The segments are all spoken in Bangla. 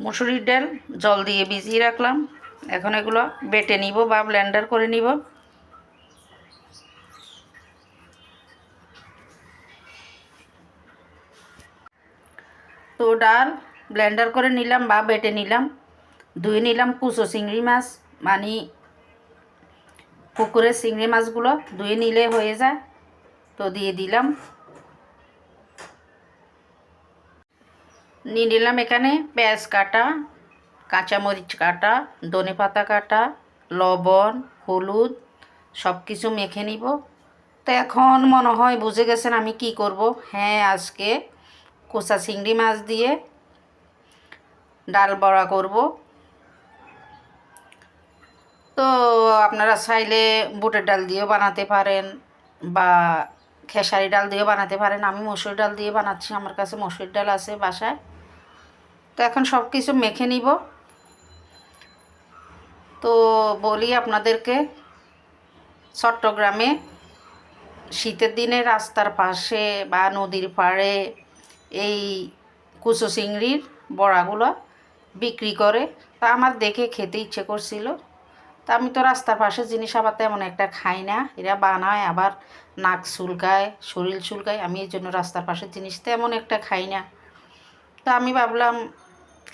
মুসুরির ডাল, জল দিয়ে ভিজিয়ে রাখলাম। এখন এগুলো বেটে নিব বা ব্লেন্ডার করে নিব। তো ডাল ব্লেন্ডার করে নিলাম বা বেটে নিলাম। ধুয়ে নিলাম কুচো চিংড়ি মাছ মানে পুকুরের চিংড়ি মাছগুলো ধুয়ে নিলে হয়ে যায়। তো দিয়ে দিলাম। নিয়ে নিলাম এখানে পেঁয়াজ কাটা, কাঁচামরিচ কাটা, ধনে পাতা কাটা, লবণ, হলুদ সব কিছু মেখে নিব। তো এখন মনে হয় বুঝে গেছেন আমি কি করব। হ্যাঁ আজকে কোচা চিংড়ি মাছ দিয়ে ডাল বড়া করব। তো আপনারা চাইলে বুটের ডাল দিয়েও বানাতে পারেন বা খেসারি ডাল দিয়ে বানাতে পারেন। আমি মসুর ডাল দিয়ে বানাচ্ছি, আমার কাছে মসুর ডাল আছে বাসায়। তো এখন সব কিছু মেখে নিব। তো বলি আপনাদেরকে, চট্টগ্রামে শীতের দিনে রাস্তার পাশে বা নদীর পাড়ে এই কুচো চিংড়ির বড়াগুলো বিক্রি করে। তা আমার দেখে খেতে ইচ্ছে করছিল। তা আমি তো রাস্তার পাশে জিনিস আবার তেমন একটা খাই না। এরা বানায়, আবার নাক চুলকায়, শরীর চুলকায়। আমি এই জন্য রাস্তার পাশের জিনিস তেমন একটা খাই না। তা আমি ভাবলাম,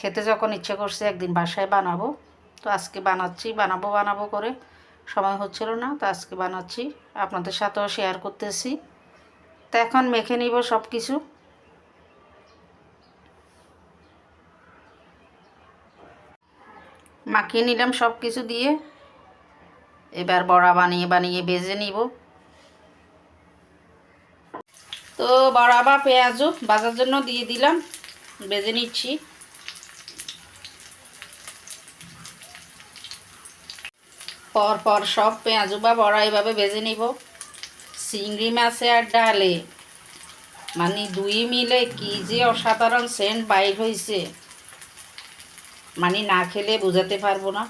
খেতে যখন ইচ্ছে করছে একদিন বাসায় বানাবো। তো আজকে বানাচ্ছি, বানাবো বানাবো করে। সময় হচ্ছিল না, তো আজকে বানাচ্ছি। আপনাদের সাথেও শেয়ার করতেছি। তো এখন মেখে নিব সব কিছু মাখিয়ে নিলাম সব কিছু দিয়ে। এবার বড়া বানিয়ে বানিয়ে বেজে নিব। তো বড়া বা পেঁয়াজও বাজার জন্য দিয়ে দিলাম বেজে নিচ্ছি। পর পর সব পেঁয়াজু বা বড়া এভাবে বেজে নিব। চিংড়ি মাছে আর ডালে। মানে দুই মিলে কি যে অসাধারণ সেন্ট বাইর হয়েছে মানে না খেলে বোঝাতে পারব না।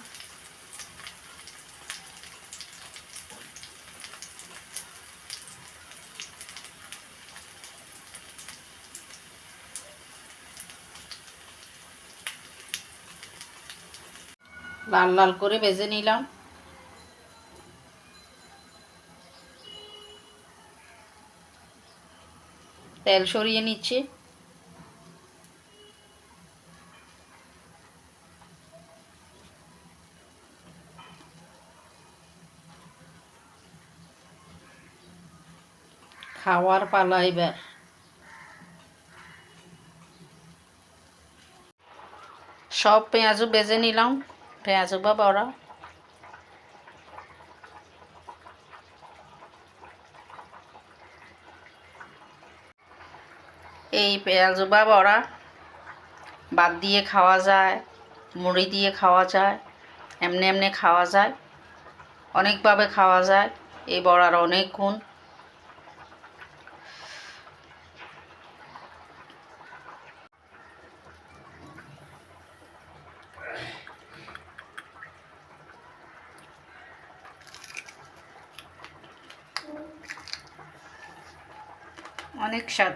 লাল লাল করে ভেজে নিলাম। তেল সরিয়ে নিচ্ছি। খাওয়ার পালা এবার। সব পেঁয়াজও বেজে নিলাম। বা বড়া এই পেঁয়াজ বা বড়া বাদ দিয়ে খাওয়া যায়, মুড়ি দিয়ে খাওয়া যায়, এমনি এমনি খাওয়া যায়, অনেকভাবে খাওয়া যায়। এই বড়ার অনেক গুণ অনেক স্বাদ।